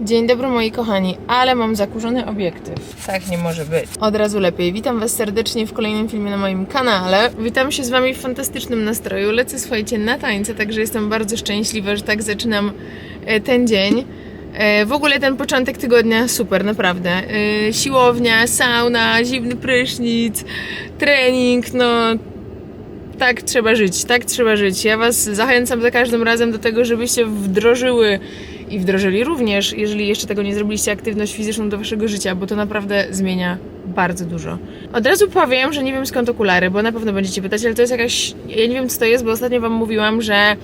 Dzień dobry moi kochani, ale mam zakurzony obiektyw. Tak nie może być. Od razu lepiej. Witam was serdecznie w kolejnym filmie na moim kanale. Witam się z wami w fantastycznym nastroju. Lecę, słuchajcie, na tańce, także jestem bardzo szczęśliwa, że tak zaczynam e, ten dzień. E, W ogóle ten początek tygodnia super, naprawdę. E, Siłownia, sauna, zimny prysznic, trening, no tak trzeba żyć, tak trzeba żyć. Ja Was zachęcam za każdym razem do tego, żebyście wdrożyły i wdrożyli również, jeżeli jeszcze tego nie zrobiliście, aktywność fizyczną do Waszego życia, bo to naprawdę zmienia bardzo dużo. Od razu powiem, że nie wiem skąd okulary, bo na pewno będziecie pytać, ale to jest jakaś. Ja nie wiem co to jest, bo ostatnio Wam mówiłam, że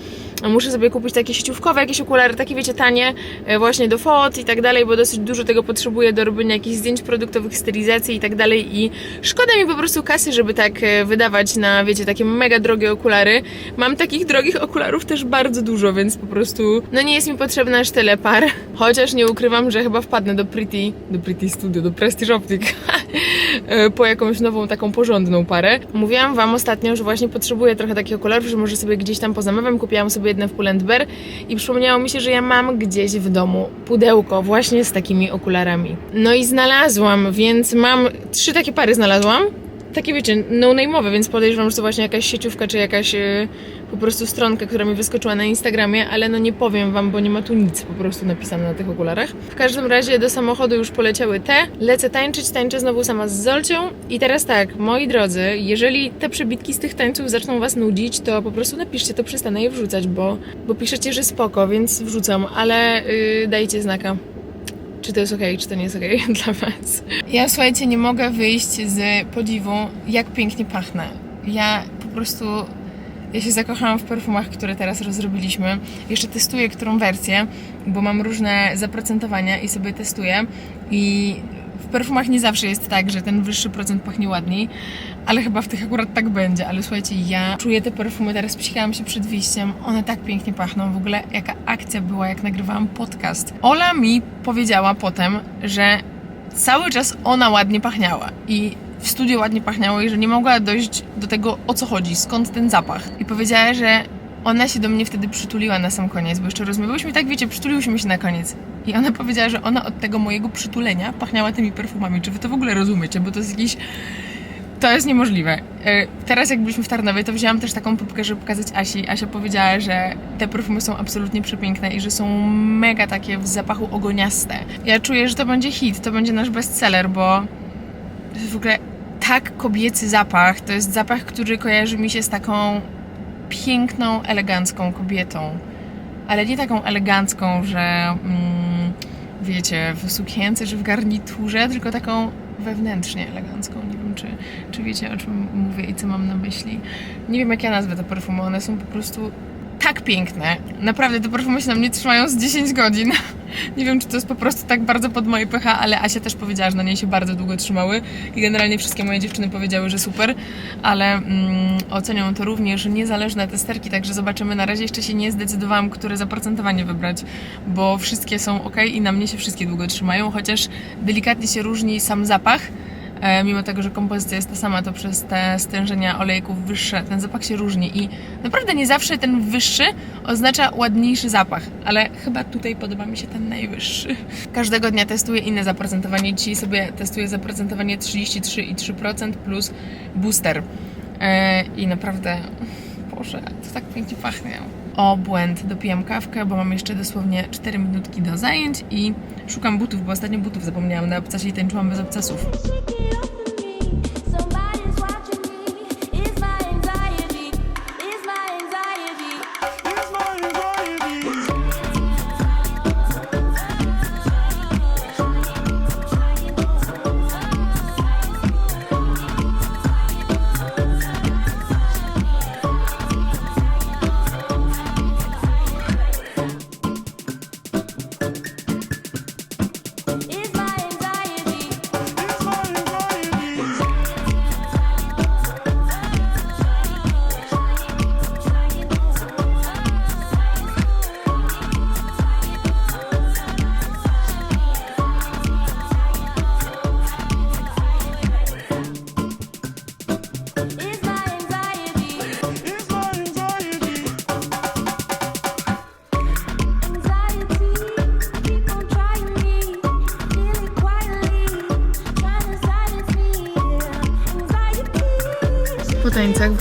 muszę sobie kupić takie sieciówkowe jakieś okulary, takie wiecie, tanie, e, właśnie do fot i tak dalej, bo dosyć dużo tego potrzebuję do robienia jakichś zdjęć produktowych, stylizacji i tak dalej i szkoda mi po prostu kasy, żeby tak e, wydawać na, wiecie, takie mega drogie okulary. Mam takich drogich okularów też bardzo dużo, więc po prostu, no nie jest mi potrzebne aż tyle par, chociaż nie ukrywam, że chyba wpadnę do Pretty, do Pretty Studio, do Prestige Optic po jakąś nową, taką porządną parę. Mówiłam Wam ostatnio, że właśnie potrzebuję trochę takich okularów, że może sobie gdzieś tam pozamawiam. Kupiłam sobie jedne w Pull&Bear i przypomniało mi się, że ja mam gdzieś w domu pudełko właśnie z takimi okularami. No i znalazłam, więc mam trzy takie pary znalazłam. Takie wiecie, no-name'owe, więc podejrzewam, że to właśnie jakaś sieciówka, czy jakaś e, po prostu stronka, która mi wyskoczyła na Instagramie, ale no nie powiem wam, bo nie ma tu nic po prostu napisane na tych okularach. W każdym razie do samochodu już poleciały te. Lecę tańczyć, tańczę znowu sama z Zolcią. I teraz tak, moi drodzy, jeżeli te przebitki z tych tańców zaczną was nudzić, to po prostu napiszcie, to przestanę je wrzucać, bo, bo piszecie, że spoko, więc wrzucam, ale yy, dajcie znaka czy to jest ok, czy to nie jest ok dla Was. Ja słuchajcie, nie mogę wyjść z podziwu, jak pięknie pachnę. Ja po prostu. Ja się zakochałam w perfumach, które teraz rozrobiliśmy. Jeszcze testuję którą wersję, bo mam różne zaprocentowania i sobie testuję. I w perfumach nie zawsze jest tak, że ten wyższy procent pachnie ładniej, ale chyba w tych akurat tak będzie. Ale słuchajcie, ja czuję te perfumy, teraz psikałam się przed wyjściem, one tak pięknie pachną. W ogóle jaka akcja była, jak nagrywałam podcast. Ola mi powiedziała potem, że cały czas ona ładnie pachniała i w studiu ładnie pachniało i że nie mogła dojść do tego, o co chodzi, skąd ten zapach. I powiedziała, że ona się do mnie wtedy przytuliła na sam koniec, bo jeszcze rozmawiałyśmy tak, wiecie, przytuliłyśmy się na koniec. I ona powiedziała, że ona od tego mojego przytulenia pachniała tymi perfumami. Czy wy to w ogóle rozumiecie? Bo to jest jakiś... To jest niemożliwe. E, Teraz jak byliśmy w Tarnowie, to wzięłam też taką próbkę, żeby pokazać Asi. Asia powiedziała, że te perfumy są absolutnie przepiękne i że są mega takie w zapachu ogoniaste. Ja czuję, że to będzie hit, to będzie nasz bestseller, bo w ogóle tak kobiecy zapach. To jest zapach, który kojarzy mi się z taką piękną, elegancką kobietą. Ale nie taką elegancką, że mm, wiecie, w sukience czy w garniturze, tylko taką wewnętrznie elegancką. Nie wiem, czy, czy wiecie, o czym mówię i co mam na myśli. Nie wiem, jak ja nazwę te perfumy. One są po prostu tak piękne. Naprawdę, te perfumy się na mnie trzymają z 10 godzin. Nie wiem, czy to jest po prostu tak bardzo pod moje pH, ale Asia też powiedziała, że na niej się bardzo długo trzymały i generalnie wszystkie moje dziewczyny powiedziały, że super, ale mm, ocenią to również niezależne testerki, także zobaczymy. Na razie jeszcze się nie zdecydowałam, które zaprocentowanie wybrać, bo wszystkie są ok i na mnie się wszystkie długo trzymają, chociaż delikatnie się różni sam zapach. E, Mimo tego, że kompozycja jest ta sama, to przez te stężenia olejków wyższe ten zapach się różni i naprawdę nie zawsze ten wyższy oznacza ładniejszy zapach, ale chyba tutaj podoba mi się ten najwyższy. Każdego dnia testuję inne zaprocentowanie. Dzisiaj sobie testuję zaprocentowanie 33,3% plus booster. E, I naprawdę, Boże, to tak pięknie pachnie. O, błęd. Dopijam kawkę, bo mam jeszcze dosłownie 4 minutki do zajęć i szukam butów, bo ostatnio butów zapomniałam na obcasie i tańczyłam bez obcasów.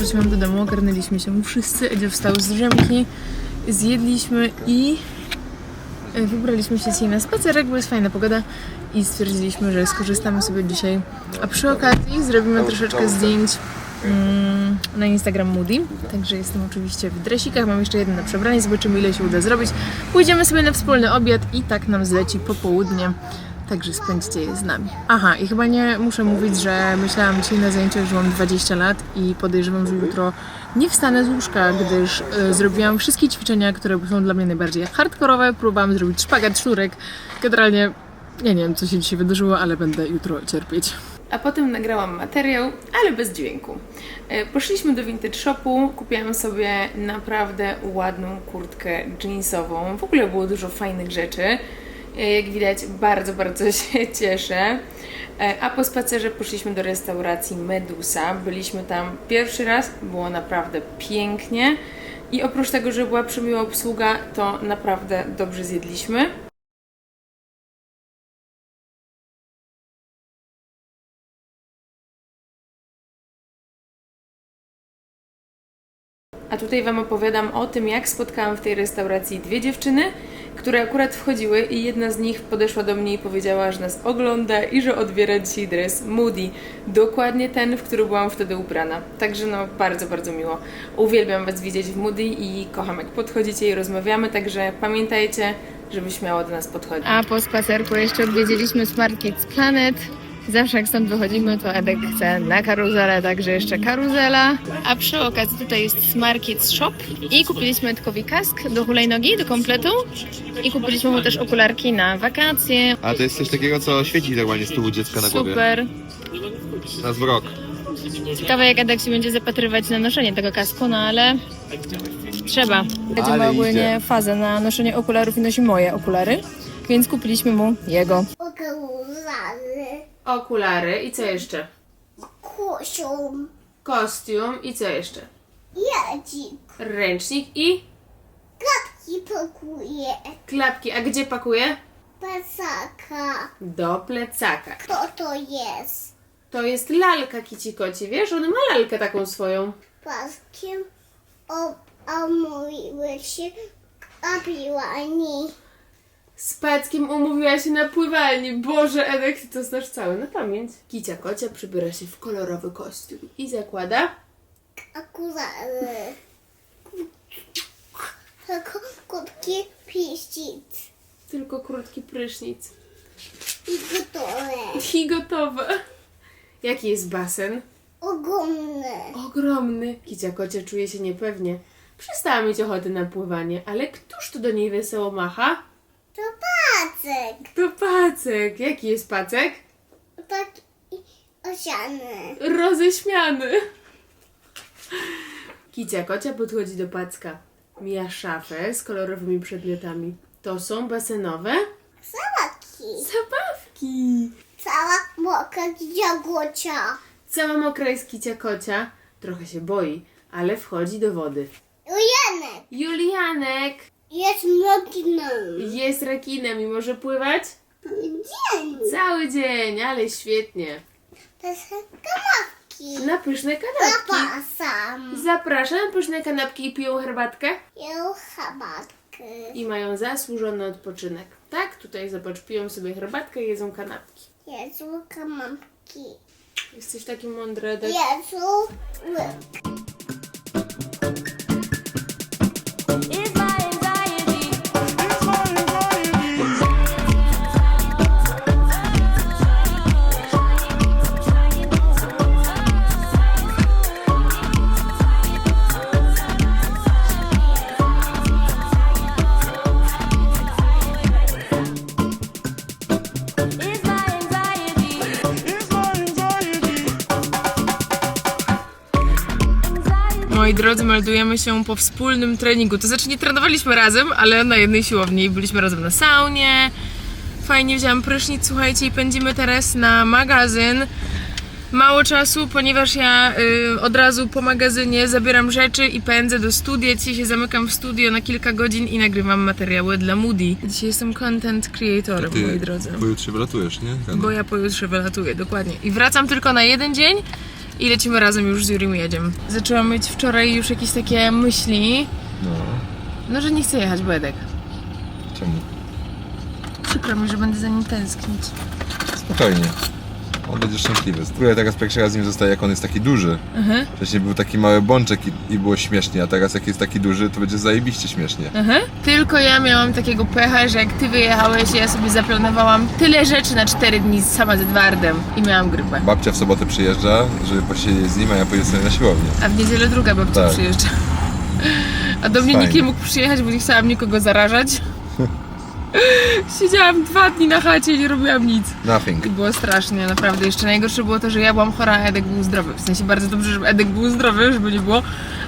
Wróciłam do domu, ogarnęliśmy się wszyscy. Edzio wstał z drzemki, zjedliśmy i e, wybraliśmy się dzisiaj na spacerek, bo jest fajna pogoda i stwierdziliśmy, że skorzystamy sobie dzisiaj. A przy okazji zrobimy troszeczkę zdjęć mm, na Instagram Moody. Także jestem oczywiście w dresikach, mam jeszcze jeden na przebranie, zobaczymy ile się uda zrobić. Pójdziemy sobie na wspólny obiad i tak nam zleci popołudnie. Także spędźcie je z nami. Aha, i chyba nie muszę mówić, że myślałam dzisiaj na zajęciach, że mam 20 lat i podejrzewam, że jutro nie wstanę z łóżka, gdyż e, zrobiłam wszystkie ćwiczenia, które są dla mnie najbardziej hardkorowe. Próbowałam zrobić szpagat, sznurek. Generalnie ja nie wiem, co się dzisiaj wydarzyło, ale będę jutro cierpieć. A potem nagrałam materiał, ale bez dźwięku. E, Poszliśmy do vintage shopu, kupiłam sobie naprawdę ładną kurtkę jeansową. W ogóle było dużo fajnych rzeczy. Jak widać, bardzo, bardzo się cieszę. E, A po spacerze poszliśmy do restauracji Medusa. Byliśmy tam pierwszy raz, było naprawdę pięknie. I oprócz tego, że była przymiła obsługa, to naprawdę dobrze zjedliśmy. A tutaj Wam opowiadam o tym, jak spotkałam w tej restauracji dwie dziewczyny, które akurat wchodziły i jedna z nich podeszła do mnie i powiedziała, że nas ogląda i że odbiera dzisiaj dres Moody. Dokładnie ten, w który byłam wtedy ubrana. Także no, bardzo, bardzo miło. Uwielbiam Was widzieć w Moody i kocham jak podchodzicie i rozmawiamy, także pamiętajcie, żeby śmiało do nas podchodzić. A po spacerku jeszcze odwiedziliśmy Smart Kids Planet. Zawsze jak stąd wychodzimy, to Edek chce na karuzelę, także jeszcze karuzela. A przy okazji tutaj jest Smart Kids Shop i kupiliśmy Edkowi kask do hulajnogi, do kompletu i kupiliśmy mu też okularki na wakacje. A to jest coś takiego, co świeci normalnie z tyłu dziecka na głowie. Super. Na zwrok. Ciekawe jak Edek się będzie zapatrywać na noszenie tego kasku, no ale trzeba. Edek ma ogólnie idzie. fazę na noszenie okularów i nosi moje okulary, więc kupiliśmy mu jego. Okulary, i co jeszcze? kostium, Kostium i co jeszcze? jadzik, Ręcznik i klatki pakuje, klapki. A gdzie pakuje? pasaka. Do plecaka. Kto to jest? To jest lalka kici koci, wiesz? On ma lalkę taką swoją. Paskiem o, a mówiły się kapiłani. Z Packiem umówiła się na pływalni. Boże, Edek, ty to znasz całe na pamięć. Kicia kocia przybiera się w kolorowy kostium i zakłada Okulary. Tylko krótki piścic tylko krótki prysznic. i gotowe. I gotowe. Jaki jest basen? Ogromne. Ogromny. Kicia kocia czuje się niepewnie. Przestała mieć ochoty na pływanie, ale któż tu do niej wesoło macha? To pacek. To Pacek. Jaki jest Pacek? Taki osiany. Roześmiany. Kicia kocia podchodzi do Packa. Mija szafę z kolorowymi przedmiotami. To są basenowe Sałaki. zabawki. Cała mokra jagocia. Cała mokra jest kicia kocia. Trochę się boi, ale wchodzi do wody. Janek Julianek jest moginą. jest rekinem i może pływać Dzień. cały dzień, ale świetnie. To są kanapki. Na pyszne kanapki. Zapasam. Zapraszam na pyszne kanapki i piją herbatkę. Ją herbatkę. I mają zasłużony odpoczynek. Tak? Tutaj zobacz, piją sobie herbatkę i jedzą kanapki. Jezu, kanapki. Jesteś taki mądry, Edek. Jezu. It's drodzy, meldujemy się po wspólnym treningu. To znaczy nie trenowaliśmy razem, ale na jednej siłowni. Byliśmy razem na saunie. Fajnie wziąłem prysznic, słuchajcie, i pędzimy teraz na magazyn. Mało czasu, ponieważ ja y, od razu po magazynie zabieram rzeczy i pędzę do studia. Dzisiaj się zamykam w studio na kilka godzin i nagrywam materiały dla Moody. Dzisiaj jestem content creatorem, moi drodzy. pojutrze wylatujesz, nie? Rano. Bo ja pojutrze wylatuję, dokładnie. I wracam tylko na jeden dzień i lecimy razem już z Jurim jedziemy. Zaczęłam mieć wczoraj już jakieś takie myśli, No, no że nie chcę jechać Bedek. czemu? Przykro mi, że będę za nim tęsknić. Spokojnie. On będzie szczęśliwy. Spróbuję teraz pierwszy raz z nim zostaje, jak on jest taki duży. Mhm. Wcześniej był taki mały bączek i, i było śmiesznie, a teraz jak jest taki duży, to będzie zajebiście śmiesznie. Mhm. Tylko ja miałam takiego pecha, że jak ty wyjechałeś, ja sobie zaplanowałam tyle rzeczy na 4 dni sama z Edwardem i miałam grypę. Babcia w sobotę przyjeżdża, żeby posiedzieć z nim, a ja pojedę sobie na siłownię. A w niedzielę druga babcia Tak. przyjeżdża. A do mnie Fajnie. nikt nie mógł przyjechać, bo nie chciałam nikogo zarażać. Siedziałam dwa dni na chacie i nie robiłam nic. Nothing. I było strasznie, naprawdę. Jeszcze najgorsze było to, że ja byłam chora, a Edek był zdrowy. W sensie bardzo dobrze, żeby Edek był zdrowy, żeby nie było.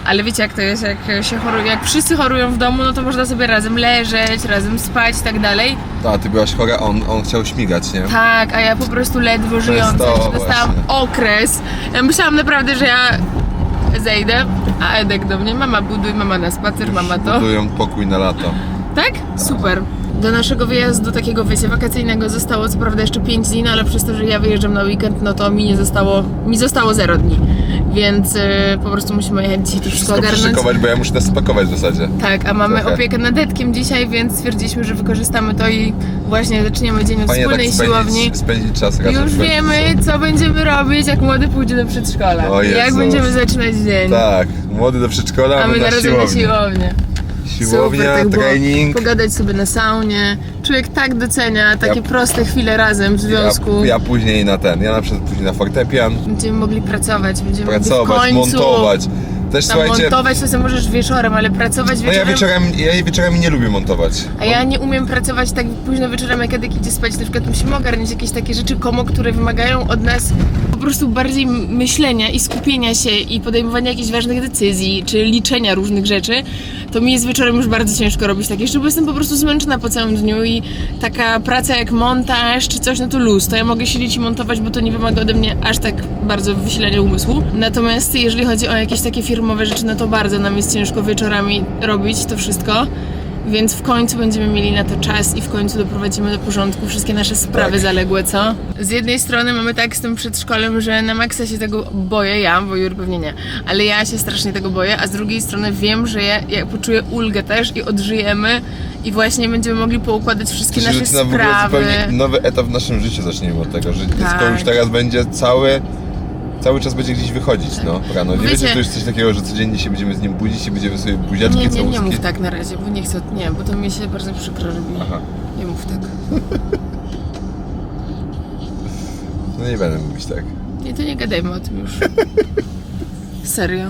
Ale wiecie jak to jest, jak się choruje, jak wszyscy chorują w domu, no to można sobie razem leżeć, razem spać i tak dalej. A, ty byłaś chora, on, on chciał śmigać, nie? Tak, a ja po prostu ledwo żyjąca, to że dostałam właśnie. okres. Ja myślałam naprawdę, że ja zejdę, a Edek do mnie, mama buduj, mama na spacer, mama to. Budują pokój na lato. Tak? Super. Do naszego wyjazdu takiego, wiecie, wakacyjnego zostało co prawda jeszcze 5 dni, no ale przez to, że ja wyjeżdżam na weekend, no to mi nie zostało, mi zostało 0 dni. Więc y, po prostu musimy jechać dzisiaj to wszystko ogarnąć. bo ja muszę nas spakować w zasadzie. Tak, a mamy Trochę. opiekę nad detkiem dzisiaj, więc stwierdziliśmy, że wykorzystamy to i właśnie zaczniemy dzień od Fajnie tak wspólnej siłowni. spędzić, spędzić czas razem Już wiemy, co będziemy robić, jak młody pójdzie do przedszkola. O jak Jezus. będziemy zaczynać dzień. Tak, młody do przedszkola, A my na na na siłownię. Siłownia, Super, tak było. trening. Pogadać sobie na saunie. Człowiek tak docenia takie Ja- proste chwile razem w związku. Ja, ja później na ten, ja na przykład później na fortepian, Będziemy mogli pracować, będziemy mogli w pracować, końcu montować. Też Tam słuchajcie, montować to sobie możesz wieczorem, ale pracować no ja wieczorem... wieczorem, ja wieczorami nie lubię montować. A ja nie umiem pracować tak późno wieczorem, jak Edek idzie spać. Na przykład musimy ogarnąć jakieś takie rzeczy komo, które wymagają od nas po prostu bardziej myślenia i skupienia się i podejmowania jakichś ważnych decyzji, czy liczenia różnych rzeczy. To mi jest wieczorem już bardzo ciężko robić takie rzeczy, bo jestem po prostu zmęczona po całym dniu i taka praca jak montaż czy coś, no to luz. To ja mogę siedzieć i montować, bo to nie wymaga ode mnie aż tak bardzo wysilenia umysłu. Natomiast jeżeli chodzi o jakieś takie firmowe rzeczy, no to bardzo nam jest ciężko wieczorami robić to wszystko. Więc w końcu będziemy mieli na to czas i w końcu doprowadzimy do porządku wszystkie nasze sprawy Tak. zaległe, co? Z jednej strony mamy tak z tym przedszkolem, że na maksa się tego boję ja, bo Jur pewnie nie, ale ja się strasznie tego boję, a z drugiej strony wiem, że ja, ja poczuję ulgę też i odżyjemy i właśnie będziemy mogli poukładać wszystkie nasze zaczyna w ogóle sprawy. zupełnie nowy etap w naszym życiu, zacznijmy od tego, że dziecko Tak. już teraz będzie cały, cały czas będzie gdzieś wychodzić, no, rano. Nie Wiecie- wiecie, to już coś takiego, że codziennie się będziemy z nim budzić i będziemy sobie buziaczki, Nie, nie, nie całuski. mów tak na razie, bo nie chcę, nie, bo to mi się bardzo przykro robi. Aha. Nie mów tak. No nie będę mówić tak. Nie, to nie gadajmy o tym już. Serio.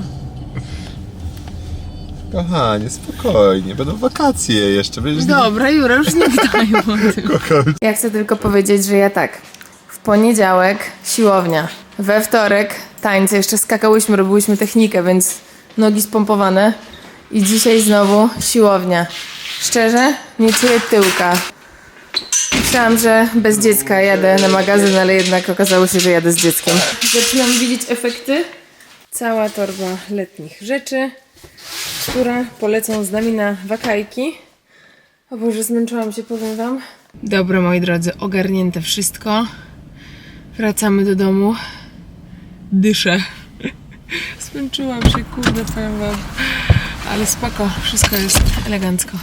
Kochanie, spokojnie, będą wakacje jeszcze, będziesz Dobra, Jura, już nie gadają o tym. Ja chcę tylko powiedzieć, że ja tak. W poniedziałek siłownia. We wtorek tańce. Jeszcze skakałyśmy, robiłyśmy technikę, więc nogi spompowane. I dzisiaj znowu siłownia. Szczerze, nie czuję tyłka. Myślałam, że bez dziecka jadę na magazyn, ale jednak okazało się, że jadę z dzieckiem. Zaczynam widzieć efekty. Cała torba letnich rzeczy, która polecą z nami na wakajki. O Boże, zmęczyłam się, powiem wam. Dobra, moi drodzy, ogarnięte wszystko. Wracamy do domu. Dyszę. Zmęczyłam się, kurde, powiem wam. Ale spoko, wszystko jest elegancko.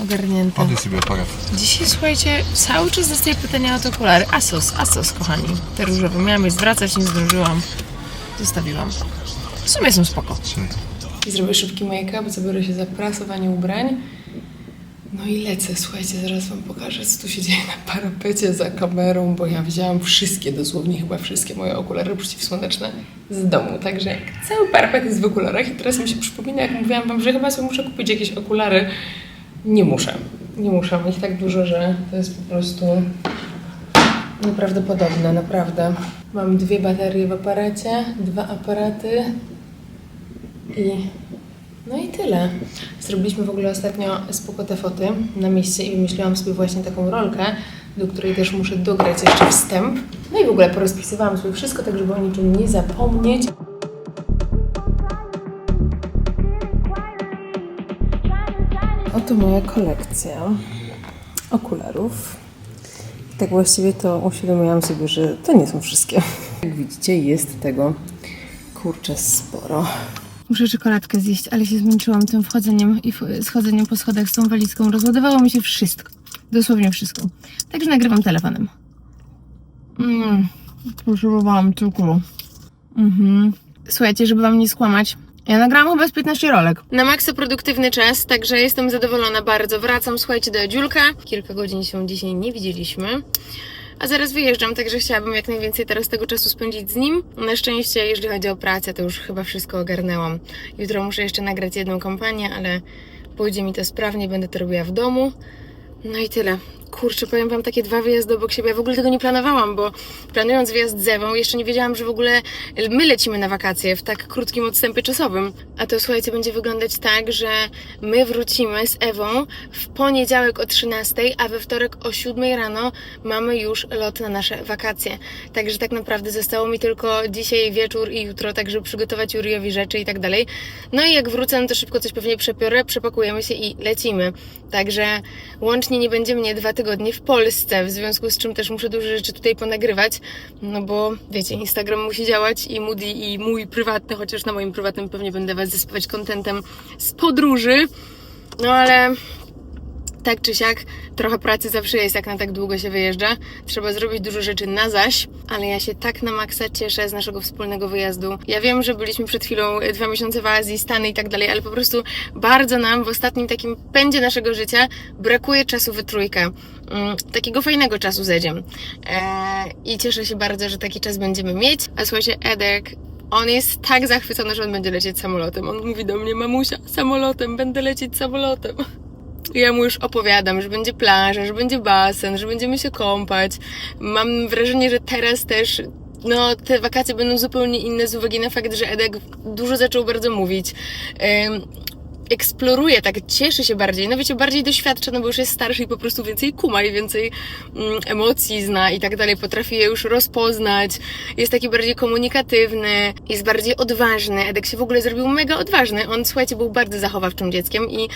Ogarnięte. Oddaj sobie aparat. Dzisiaj, słuchajcie, cały czas dostaję pytania o te okulary. Asos, Asos, kochani. Te różowe. Miałam je zwracać, nie zdążyłam. Zostawiłam. W sumie są spoko. I zrobię szybki make-up, zabiorę się za prasowanie ubrań. No i lecę, słuchajcie, zaraz wam pokażę, co tu się dzieje na parapecie za kamerą, bo ja wzięłam wszystkie, dosłownie chyba wszystkie moje okulary przeciwsłoneczne z domu, także cały parapet jest w okularach i teraz mi się przypomina, jak mówiłam wam, że chyba sobie muszę kupić jakieś okulary. Nie muszę, nie muszę, mam ich tak dużo, że to jest po prostu nieprawdopodobne, naprawdę. Mam dwie baterie w aparacie, dwa aparaty, i no i tyle. Zrobiliśmy w ogóle ostatnio spoko te foty na mieście i wymyśliłam sobie właśnie taką rolkę, do której też muszę dograć jeszcze wstęp. No i w ogóle porozpisywałam sobie wszystko, tak żeby o niczym nie zapomnieć. Oto moja kolekcja okularów. I tak właściwie to uświadomiłam sobie, że to nie są wszystkie. Jak widzicie, jest tego kurczę sporo. Muszę czekoladkę zjeść, ale się zmęczyłam tym wchodzeniem i schodzeniem po schodach z tą walizką. Rozładowało mi się wszystko. Dosłownie wszystko. Także nagrywam telefonem. Mmm, potrzebowałam cukru. Mhm. Słuchajcie, żeby wam nie skłamać, ja nagrałam chyba z 15 rolek. Na maksa produktywny czas, także jestem zadowolona bardzo. Wracam, słuchajcie, do Dziulka. Kilka godzin się dzisiaj nie widzieliśmy. A zaraz wyjeżdżam, także chciałabym jak najwięcej teraz tego czasu spędzić z nim. Na szczęście, jeżeli chodzi o pracę, to już chyba wszystko ogarnęłam. Jutro muszę jeszcze nagrać jedną kampanię, ale pójdzie mi to sprawnie, będę to robiła w domu. No i tyle. Kurczę, powiem wam takie dwa wyjazdy obok siebie. Ja w ogóle tego nie planowałam, bo planując wyjazd z Ewą, jeszcze nie wiedziałam, że w ogóle my lecimy na wakacje w tak krótkim odstępie czasowym. A to słuchajcie, będzie wyglądać tak, że my wrócimy z Ewą w poniedziałek o 13, a we wtorek o 7 rano mamy już lot na nasze wakacje. Także tak naprawdę zostało mi tylko dzisiaj wieczór i jutro, także przygotować Juriowi rzeczy i tak dalej. No i jak wrócę, no to szybko coś pewnie przepiorę, przepakujemy się i lecimy. Także łącznie nie będzie mnie dwa tygodnie w Polsce, w związku z czym też muszę dużo rzeczy tutaj ponagrywać, no bo wiecie, Instagram musi działać i Moody i mój prywatny, chociaż na moim prywatnym pewnie będę was zasypać kontentem z podróży, no ale tak czy siak, trochę pracy zawsze jest, jak na tak długo się wyjeżdża. Trzeba zrobić dużo rzeczy na zaś, ale ja się tak na maksa cieszę z naszego wspólnego wyjazdu. Ja wiem, że byliśmy przed chwilą e, dwa miesiące w Azji, Stany i tak dalej, ale po prostu bardzo nam w ostatnim takim pędzie naszego życia brakuje czasu we trójkę. Mm, takiego fajnego czasu z Edziem. Eee, I cieszę się bardzo, że taki czas będziemy mieć. A słuchajcie, Edek on jest tak zachwycony, że on będzie lecieć samolotem. On mówi do mnie, mamusia, samolotem, będę lecieć samolotem. Ja mu już opowiadam, że będzie plaża, że będzie basen, że będziemy się kąpać. Mam wrażenie, że teraz też no, te wakacje będą zupełnie inne z uwagi na fakt, że Edek dużo zaczął bardzo mówić. Eksploruje, tak cieszy się bardziej, no wiecie, bardziej doświadcza, no bo już jest starszy i po prostu więcej kuma i więcej mm, emocji zna i tak dalej, potrafi je już rozpoznać, jest taki bardziej komunikatywny, jest bardziej odważny, Edek się w ogóle zrobił mega odważny, on, słuchajcie, był bardzo zachowawczym dzieckiem i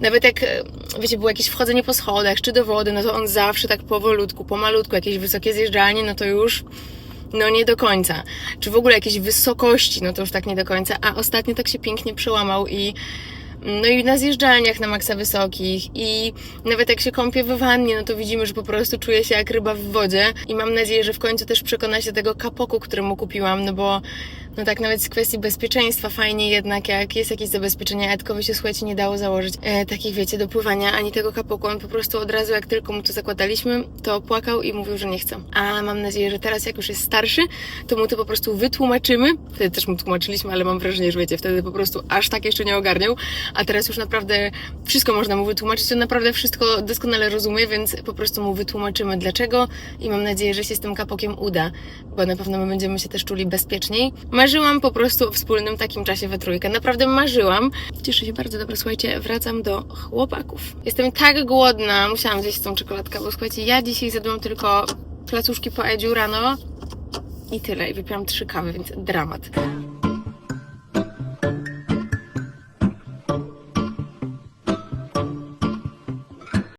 nawet jak, e, wiecie, było jakieś wchodzenie po schodach czy do wody, no to on zawsze tak powolutku, pomalutku, jakieś wysokie zjeżdżalnie, no to już no nie do końca. Czy w ogóle jakieś wysokości, no to już tak nie do końca. A ostatnio tak się pięknie przełamał i no i na zjeżdżalniach na maksa wysokich. I nawet jak się kąpie w wannie, no to widzimy, że po prostu czuje się jak ryba w wodzie. I mam nadzieję, że w końcu też przekona się tego kapoku, który mu kupiłam, no bo no tak nawet z kwestii bezpieczeństwa fajnie jednak jak jest jakieś zabezpieczenie, Edkowi się słuchajcie nie dało założyć e, takich wiecie do pływania, ani tego kapoku, on po prostu od razu jak tylko mu to zakładaliśmy, to płakał i mówił, że nie chce. A mam nadzieję, że teraz jak już jest starszy, to mu to po prostu wytłumaczymy, wtedy też mu tłumaczyliśmy, ale mam wrażenie, że wiecie, wtedy po prostu aż tak jeszcze nie ogarniał, a teraz już naprawdę wszystko można mu wytłumaczyć, on naprawdę wszystko doskonale rozumie, więc po prostu mu wytłumaczymy dlaczego. I mam nadzieję, że się z tym kapokiem uda, bo na pewno my będziemy się też czuli bezpieczniej. Marzyłam po prostu o wspólnym takim czasie we trójkę, naprawdę marzyłam. Cieszę się bardzo, dobra, słuchajcie, wracam do chłopaków. Jestem tak głodna, musiałam zjeść tą czekoladkę, bo słuchajcie, ja dzisiaj zjadłam tylko placuszki po Edziu rano i tyle, i wypiłam trzy kawy, więc dramat.